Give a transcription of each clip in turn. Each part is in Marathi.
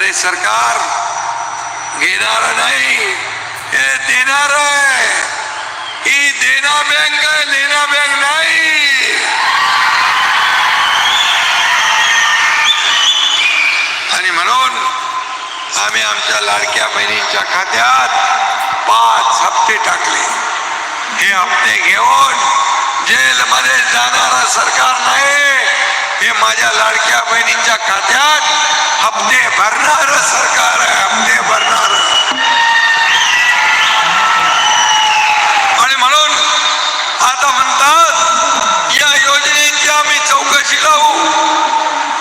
अरे सरकार घेणार नाही हे देणार आहे ही देना बँक आहे लेना बँक नाही। आणि म्हणून आम्ही आमच्या लाडक्या बहिणींच्या खात्यात पाच हप्ते टाकले. हे हप्ते घेऊन जेलमध्ये जाणार सरकार नाही. हे माझ्या लाडक्या बहिणींच्या खात्यात हप्ते भरणार सरकार आहे हप्ते भरणार. आणि म्हणून आता म्हणतात या योजनेची आम्ही चौकशी लावू.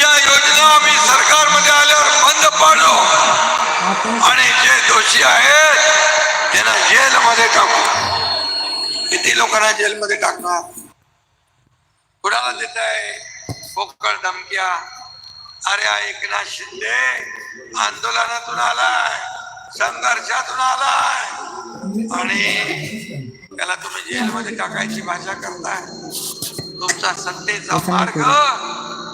या योजना आम्ही सरकारमध्ये आल्यावर बंद पाडू. आणि जे दोषी आहेत त्यांना जेलमध्ये टाकू. किती लोकांना जेलमध्ये टाकणार? कुणाला देत आहे पोकळ धमक्या. अरे एकनाथ शिंदे आंदोलनातून आलाय संघर्षातून आलाय. आणि त्याला तुम्ही जेलमध्ये टाकायची भाषा करताय. तुमचा सत्तेचा मार्ग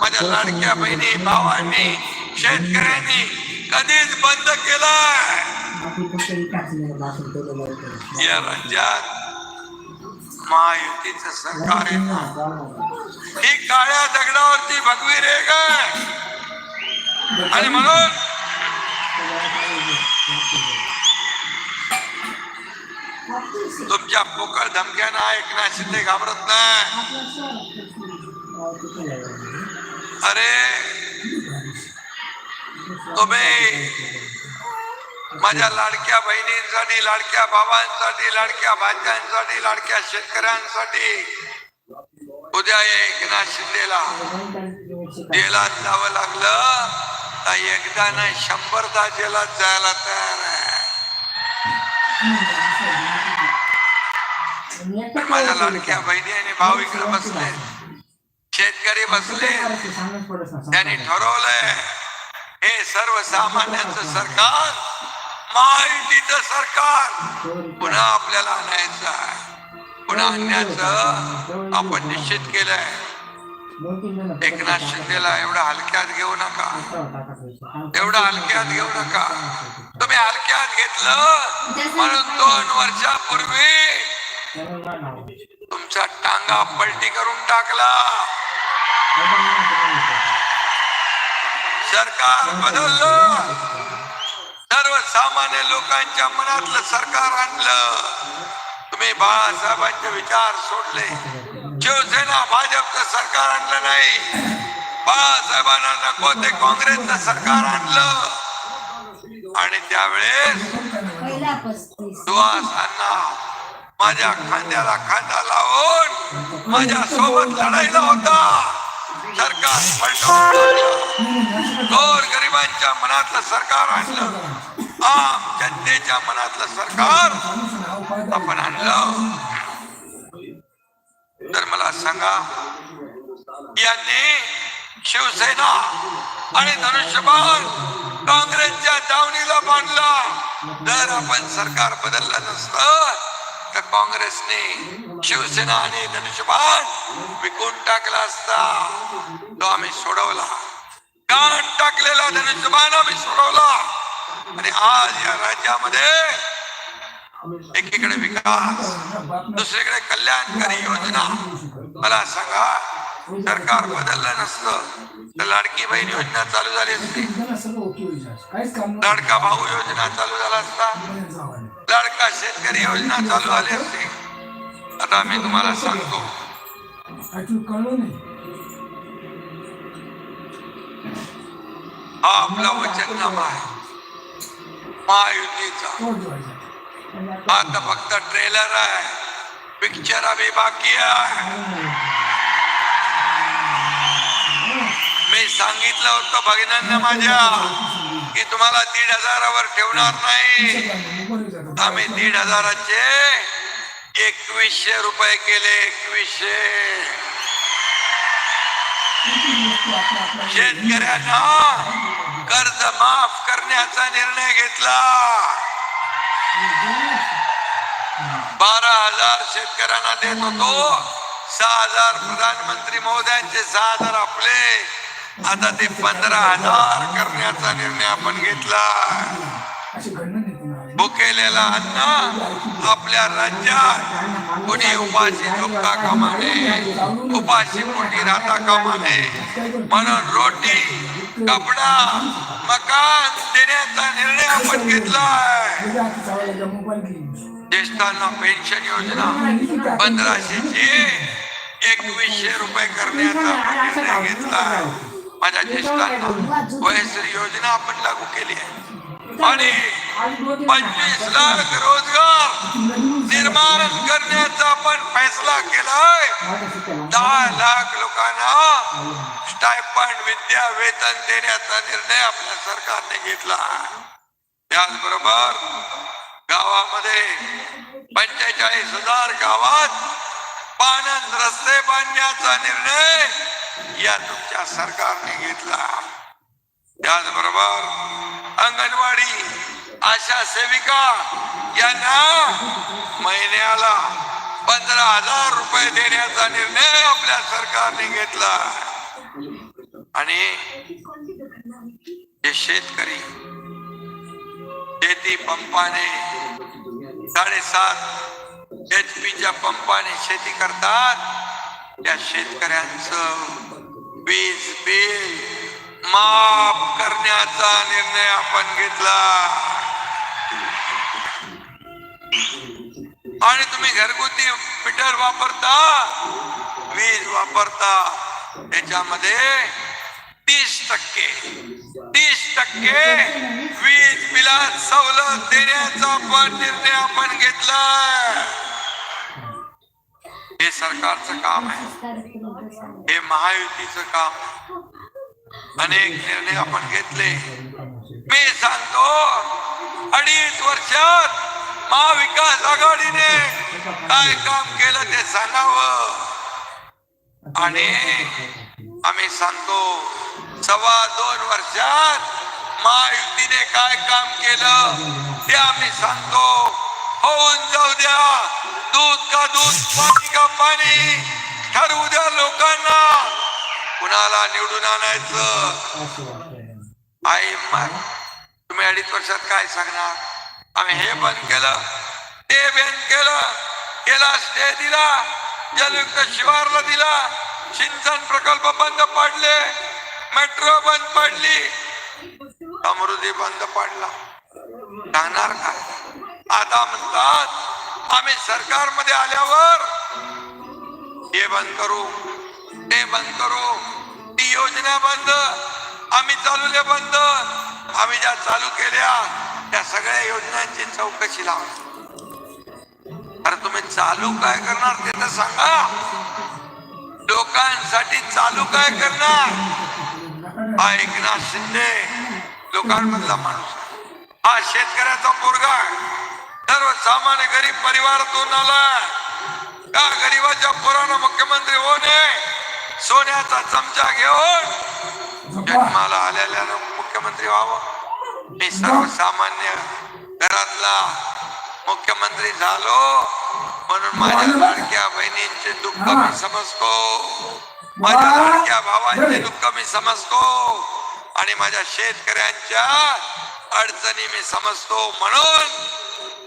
माझ्या लाडक्या बहिणी भावांनी शेतकऱ्यांनी कधीच बंद केलाय. या राज्यात महायुतीच सरकार आहे. ही काळ्या दगडावरती भगवी रेग आहे. आणि म्हणून तुमच्या पोकळ धमक्यांना एकनाथ शिंदे घाबरत नाही. अरे तुम्ही माझ्या लाडक्या बहिणींसाठी लाडक्या भावांसाठी लाडक्या भाज्यांसाठी लाडक्या शेतकऱ्यांसाठी उद्या एकनाथ शिंदेला. जेलात जावं लागलं तर एकदा नाही शंभरदा जेलात जायला तयार आहे. पण माझ्या लाडक्या बहिणी आणि भाऊ इकडे बसले. शेतकरी बसले. त्यांनी ठरवलंय हे सर्वसामान्यांचं सरकार महायुतीचं सरकार. पुन्हा आपल्याला आणायचं आहे. पुन्हा आणण्याचं आपण निश्चित केलंय. एकनाथ शिंदेला एवढा हलक्यात घेऊ नका. एवढा हलक्यात घेऊ नका. तुम्ही हलक्यात घेतलं म्हणून दोन वर्षापूर्वी तुमचा टांगा पलटी करून टाकला. सरकार बदललं. सर्वसामान्य लोकांच्या मनातलं सरकार आणलं. तुम्ही बाळासाहेबांचे विचार सोडले. शिवसेना भाजपचं सरकार आणलं नाही. बाळासाहेबांना नको ते काँग्रेसचं सरकार आणलं. आणि त्यावेळेस सुहासांना माझ्या खांद्याला खांदा लावून माझ्या सोबत लढायला होता. सरकार पलटवून गोर गरिबांच्या मनातलं सरकार आणलं. आम जनतेच्या मनातलं सरकार आपण आणलं. तर मला सांगा यांनी शिवसेना आणि धनुष्यबाण काँग्रेसच्या दावणीला बांधला. तर आपण सरकार बदललं नसतं तर काँग्रेसने शिवसेना आणि धनुष्यबाण विकून टाकला असता. तो आम्ही सोडवला. गाण टाकलेला धनुष्यबाण आम्ही सोडवला. आणि आज या राज्यामध्ये एकीकडे विकास दुसरीकडे कल्याणकारी योजना. मला सांगा सरकार बदललं नसतं तर लाडकी बहीण योजना चालू झाली असती. लाडका भाऊ योजना चालू झाला असता. लाडका शेतकरी योजना चालू झाली होती आता मी तुम्हाला सांगतो. हा आपला वचननामा आहे. महायुतीचा. आता फक्त ट्रेलर आहे. पिक्चर अभी बाकी आहे. मी सांगितलं होतं भगिनांना माझ्या की तुम्हाला दीड हजारावर ठेवणार नाही. आम्ही दीड हजाराचे एकवीसशे रुपये केले एकवीसशे. शेतकऱ्यांना कर्ज माफ करण्याचा निर्णय घेतला. बारा हजार शेतकऱ्यांना देत होतो. सहा हजार प्रधानमंत्री मोद्यांचे सहा हजार आपले. आता ते पंधरा हजार करण्याचा निर्णय आपण घेतला. भुकेलेला अन्न आपल्या राज्यात कोणी उपाशी झोपता कामा नये. उपाशी पोटी राहता कामा नये. म्हणून रोटी कपडा मकान देण्याचा निर्णय आपण घेतलाय. ज्येष्ठांना पेन्शन योजना पंधराशेची एकवीसशे रुपये करण्याचा निर्णय घेतला माझ्या ज्येष्ठांना वयश्री योजना आपण लागू केली आहे. आणि पंचवीस लाख रोजगार निर्माण करण्याचा आपण फैसला केलाय. दहा लाख लोकांना स्टायपंड विद्या वेतन देण्याचा निर्णय आपल्या सरकारने घेतला. त्याचबरोबर गावामध्ये पंचेचाळीस हजार गावात पानंद रस्ते बांधण्याचा निर्णय या तुमच्या सरकारने घेतला. त्याचबरोबर अंगणवाडी आशा सेविका यांना महिन्याला पंधरा हजार रुपये देण्याचा निर्णय आपल्या सरकारने घेतला. आणि जे शेतकरी शेती पंपाने साडेसात एच पीच्या पंपाने शेती करतात त्या शेतकऱ्यांचं वीज बिल माफ करण्याचा निर्णय आपण घेतला. आणि तुम्ही घरगुती मीटर वापरता वीज वापरता त्याच्यामध्ये तीस टक्के तीस टक्के वीज बिलात सवलत देण्याचा पण निर्णय आपण घेतला. हे सरकारचं काम आहे. हे महायुतीचं काम आहे. अनेक निर्णय आपण घेतले. मी सांगतो अडीच वर्षात महाविकास आघाडीने काय काम केलं ते सांगावं. आणि आम्ही सांगतो सव्वा दोन वर्षात महायुतीने काय काम केलं ते आम्ही सांगतो. होऊन जाऊ द्या दूध का दूध पाणी का पाणी ठरवू द्या लोकांना. कुणाला निवडून आणायचं? आई तुम्ही अडीच वर्षात काय सांगणार? आम्ही हे बंद केलं. ते बंद केलं. केला स्टे दिला. जलयुक्त शिवारला दिला. सिंचन प्रकल्प बंद पडले. मेट्रो बंद पडली. समृद्धी बंद पडला. सांगणार काय आता म्हणतात आम्ही सरकारमध्ये आल्यावर हे बंद करू. ते बंद करू. ती योजना बंद. आम्ही चालवले बंद. आम्ही ज्या चालू केल्या त्या सगळ्या योजनांची चौकशी लावा. अरे तुम्ही चालू काय करणार ते तर सांगा. लोकांसाठी चालू काय करणार? हा एकनाथ शिंदे लोकांमधला माणूस हा शेतकऱ्याचा पोरगा सर्व सर्वसामान्य गरीब परिवारातून आला का गरीबाच्या पोरानं मुख्यमंत्री होणे सोन्याचा चमचा घेऊन जन्माला आलेल्यानं मुख्यमंत्री व्हावं. मी सर्वसामान्य घरातला मुख्यमंत्री झालो म्हणून माझ्या लाडक्या बहिणींचे दुःख मी समजतो. माझ्या लाडक्या भावांचे दुःख मी समजतो. आणि माझ्या शेतकऱ्यांच्या अडचणी मी समजतो म्हणून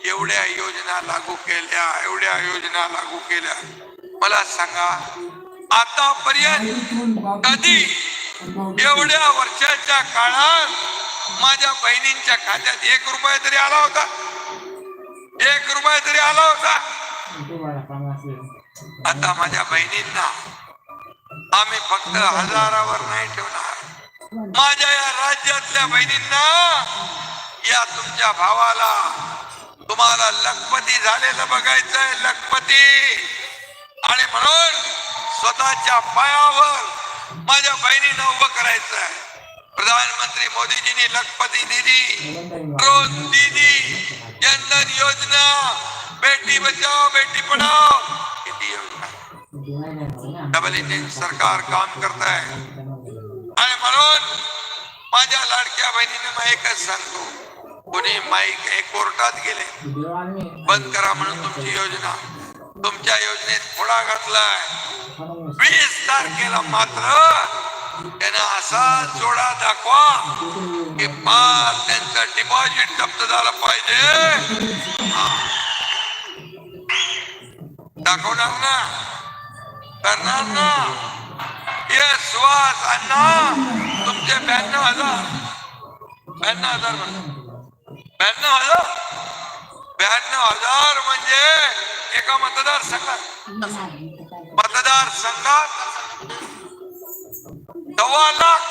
एवढ्या योजना लागू केल्या एवढ्या योजना लागू केल्या. मला सांगा आतापर्यंत कधी एवढ्या वर्षाच्या काळात माझ्या बहिणींच्या खात्यात एक रुपया तरी आला होता. एक रुपया तरी आला होता. आता माझ्या बहिणींना आम्ही फक्त हजारावर नाही ठेवणार. माझ्या या राज्यातल्या बहिणींना या तुमच्या भावाला तुम्हाला लखपती झालेलं बघायचंय लखपती. आणि म्हणून स्वतःच्या पायावर माझ्या बहिणीनं उभं करायचंय. प्रधानमंत्री मोदीजींनी लखपती दिदी रोज दीदी जनधन योजना बेटी बचाओ बेटी पढ़ाओ. किती योजना डबल इंजिन सरकार काम करत आहे आणि म्हणून माझ्या लाडक्या बहिणीने मग एकच सांगतो कोणी माईक हे कोर्टात गेले. बंद करा म्हणून तुमची योजना. तुमच्या योजनेत पुढा घातलाय. वीस तारखेला मात्र त्यांना असा जोडा दाखवा की पार त्यांचं डिपॉझिट जप्त झालं पाहिजे. दाखवणार ना? करणार ना? ये सुहास अण्णा तुमचे ब्याण्णव हजार. ब्याण्णव हजार ब्याण्णव हजार? ब्याण्णव हज़ार एका मतदारसंघात मतदार संघात सव्वा लाख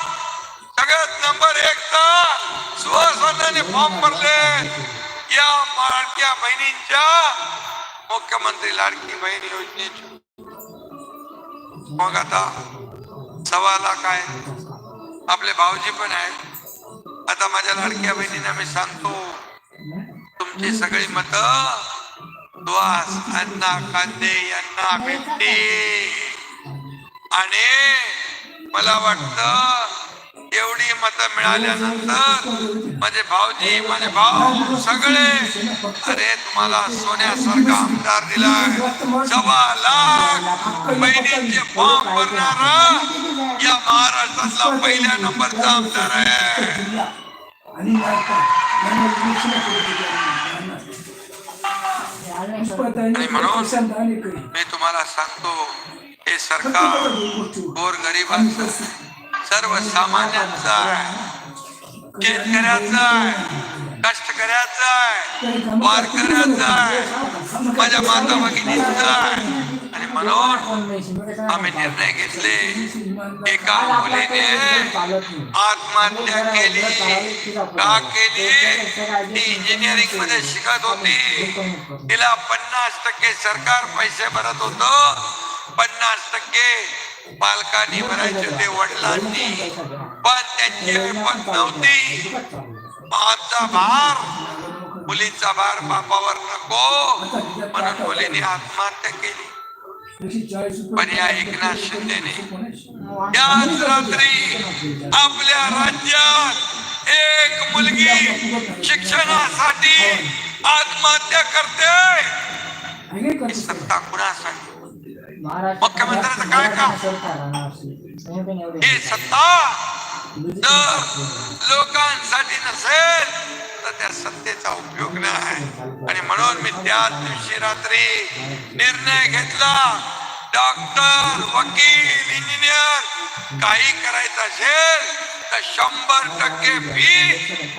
सगळ्यात नंबर एक फॉर्म भरले या लाडक्या मुख्यमंत्री लाडकी बहीण योजनेच्या मग आता लाख आपले भाऊजी पण आहेत आता माझ्या लाडक्या बहिणींना मी सांगतो तुमची सगळी मत. द्वास अण्णा कांदे यांना भेटते. आणि मला वाटतं एवढी मत मिळाल्यानंतर माझे भाऊजी माझे भाऊ सगळे अरे तुम्हाला सोन्यासारखा आमदार दिला सव्वा लाख बहिणींचे फॉर्म भरणार या महाराष्ट्रातला पहिल्या नंबरचा आमदार आहे. आणि म्हणून-. मी तुम्हाला सांगतो हे सरकार गोर गरिबांचं सर्वसामान्यांचं आहे. शेतकऱ्याचं आहे. कष्टकऱ्याचं आहे. वारकऱ्याचं आहे. माझ्या माता भगिनींचं आहे. आणि म्हणून आम्ही निर्णय घेतले. एका मुलीने आत्महत्या केली. का केली. ती इंजिनिअरिंगमध्ये शिकत होती. तिला पन्नास टक्के सरकार पैसे भरत होत. पन्नास टक्के पालकांनी भरायचे होते वडिलांनी. पण त्यांची हिंमत नव्हती. आमचा भार. मुलीचा भार बापावर नको. म्हणून मुलीने आत्महत्या केली. एकशे चाळीस रुपये पण या एकनाथ शिंदेने. याच रात्री आपल्या राज्यात एक मुलगी शिक्षणासाठी आत्महत्या करते. ही सत्ता कुणासाठी? मुख्यमंत्र्याचं काय काम? ही सत्ता जर लोकांसाठी नसेल तर त्या सत्तेचा उपयोग नाही. आणि म्हणून मी त्याच दिवशी रात्री निर्णय घेतला. डॉक्टर वकील इंजिनियर काही करायचं असेल तर शंभर टक्के फी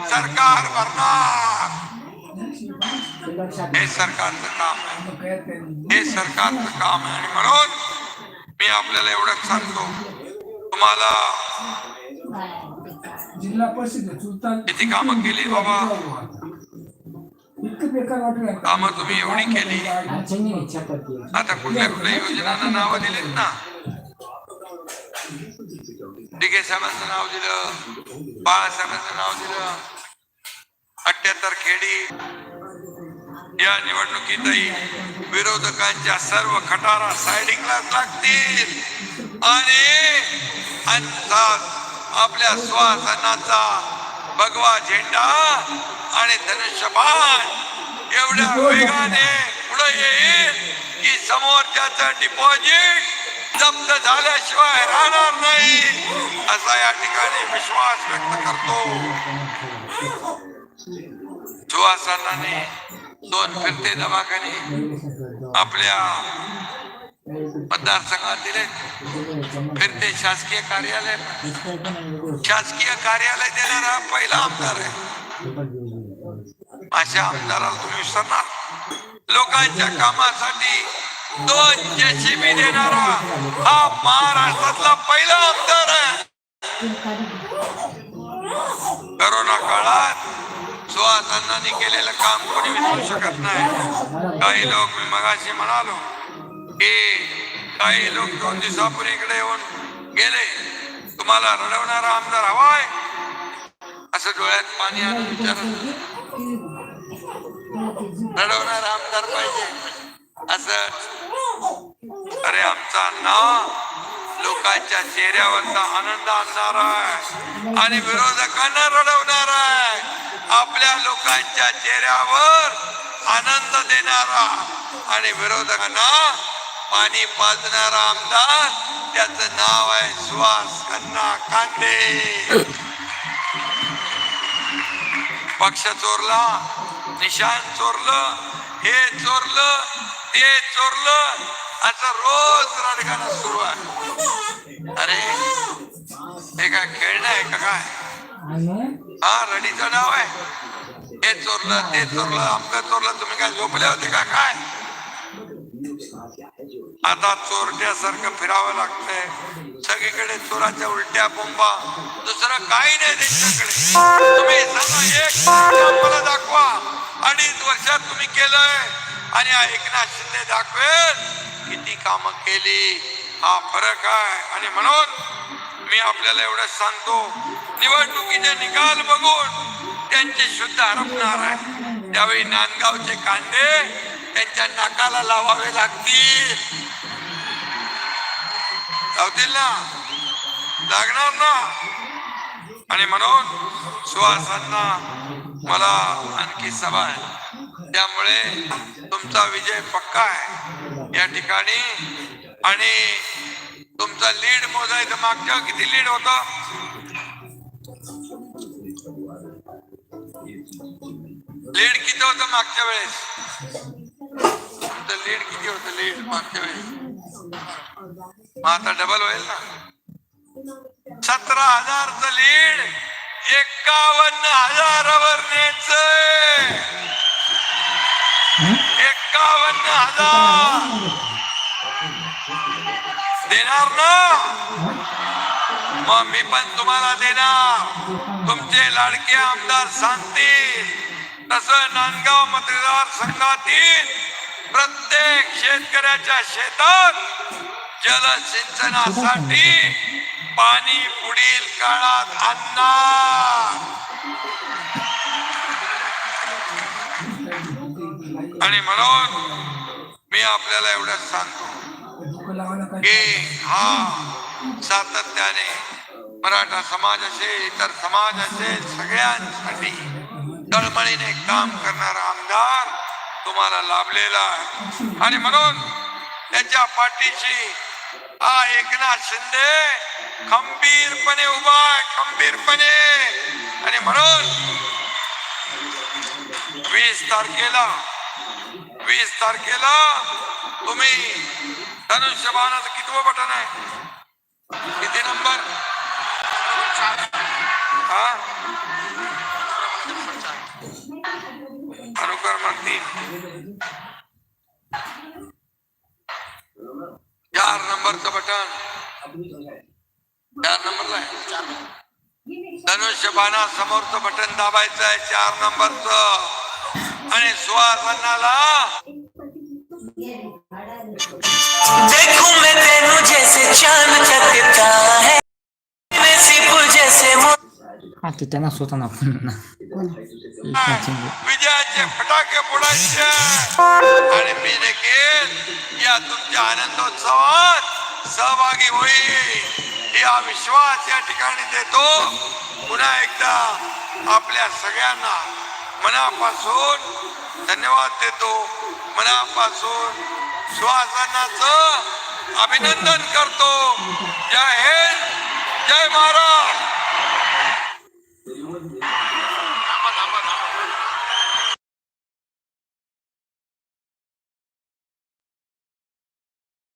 सरकार भरणार. हे सरकारचं काम आहे. हे सरकारचं काम आहे. आणि म्हणून मी आपल्याला एवढंच सांगतो. तुम्हाला जिल्हा परिषद सुलतान किती कामं केली बाबा? इतकं बेकार वाटलं कामं तुम्ही एवढी केली. आता कुठल्या कुठल्या योजनांना नाव दिलेत ना? डिगे साहेबांचं नाव दिलं बाळासाहेबांचं नाव दिलं अठ्याहत्तर खेडी. या निवडणुकीतही विरोधकांच्या सर्व खटारा सायडिंगला लागतील. आणि अंतात आपल्या श्वासनाचा भगवा झेंडा आणि धनुष्यबाण एवढ्या वेगाने पुढे येईल की समोरच्याचं डिपॉझिट जप्त झाल्याशिवाय राहणार नाही. असा या ठिकाणी विश्वास व्यक्त करतो. सुहासांनी दोन फिरते दवाखाने आपल्या मतदारसंघात दिले. फिरते शासकीय कार्यालय शासकीय कार्यालय देणारा पहिला आमदार आहे. अशा आमदाराला तुम्ही विसरणार. लोकांच्या कामासाठी दोन जेसीबी देणारा हा महाराष्ट्रातला पहिला आमदार आहे. करोना काळात सुहासांनी केलेलं काम कोणी विसरू शकत नाही. काही लोक मी मगाशी म्हणालो की काही लोक दोन दिवसापूर्वी इकडे येऊन गेले. तुम्हाला रडवणारा आमदार हवाय. असं डोळ्यात पाणी आणून विचारत रडवणारा आमदार पाहिजे. असं. अरे आमचा ना लोकांच्या चेहऱ्यावरचा आनंद आणणार आहे. आणि विरोधकांना रडवणार आहे. आपल्या लोकांच्या चेहऱ्यावर आनंद देणारा आणि विरोधकांना पाणी पाजणारा आमदार त्याचं नाव आहे सुहास खन्ना कांदे पक्ष चोरला निशान चोरलं हे चोरलं ते चोरलं असं रोज रडगाणं सुरू आहे. अरे हे काय खेळणं आहे का काय? हा रडीचं नाव आहे. हे चोरलं ते चोरलं अमकं चोरलं तुम्ही काय झोपले होते का काय? आता चोरट्यासारखं फिरावं लागतंय. सगळीकडे चोराच्या उलट्या बोंबा. दुसरं काही नाही त्यांच्याकडे तुम्ही सांगा एक म्हणजे आम्हाला दाखवा. अडीच वर्षात तुम्ही केलंय. आणि एकनाथ शिंदे दाखवेल. किती कामं केली. हा फरक आहे. आणि म्हणून मी आपल्याला एवढंच सांगतो निवडणुकीचे निकाल बघून त्यांचे शुद्ध हरपणार आहे. त्यावेळी नांदगावचे कांदे त्यांच्या नाकाला लावावे लागतील. लावतील ना? लागणार ना? आणि म्हणून सुहासांना मला आणखी सभा आहे. त्यामुळे तुमचा विजय पक्का आहे. या ठिकाणी आणि तुमचा लीड मोजायचं मागच्या किती लीड होत? लीड किती होत मागच्या वेळेस? होतं लीड किती होतं लीड मागच्या वेळेस मग आता डबल होईल ना? सतरा हजारचं लीड एकावन्न हजारावर न्यायच एकावन्न हजार. देणार ना? मग मी पण तुम्हाला देणार. तुमचे लाडके आमदार सांगतील. तसं नांदगाव मतदार संघातील प्रत्येक शेतकऱ्याच्या शेतात जलसिंचनासाठी पाणी पुढील काळात आणणार. आणि म्हणून मी आपल्याला एवढंच सांगतो की हा सातत्याने मराठा समाज असेल इतर समाज असेल सगळ्यांसाठी तळमळीने काम करणारा आमदार तुम्हाला लाभलेला आहे. आणि म्हणून त्याच्या पाठीशी हा एकनाथ शिंदे खंबीरपणे उभा आहे खंबीरपणे. आणि म्हणून वीस तारखेला वीस तारखेला तुम्ही धनुष्यबाणाचं कितवं बटन आहे? किती नंबर? हा? तीन चार नंबरचं बटन. चार नंबरला आहे. धनुष्यबाणा समोरचं बटन दाबायचं आहे. चार नंबरचं. आणि सुहासनाला देखूं मैं तेनू जैसे चांद चकता है। मैं सिर्फ जैसे मो हा ते त्यांना स्वतः ना. विजयाचे फटाके फोडायचे. आणि मी देखील या तुमच्या आनंदोत्सवात सहभागी होईल. या विश्वास या ठिकाणी देतो. पुन्हा एकदा आपल्या सगळ्यांना मनापासून धन्यवाद देतो. मनापासून सुहासनाचं अभिनंदन करतो. जय हिंद जय महाराज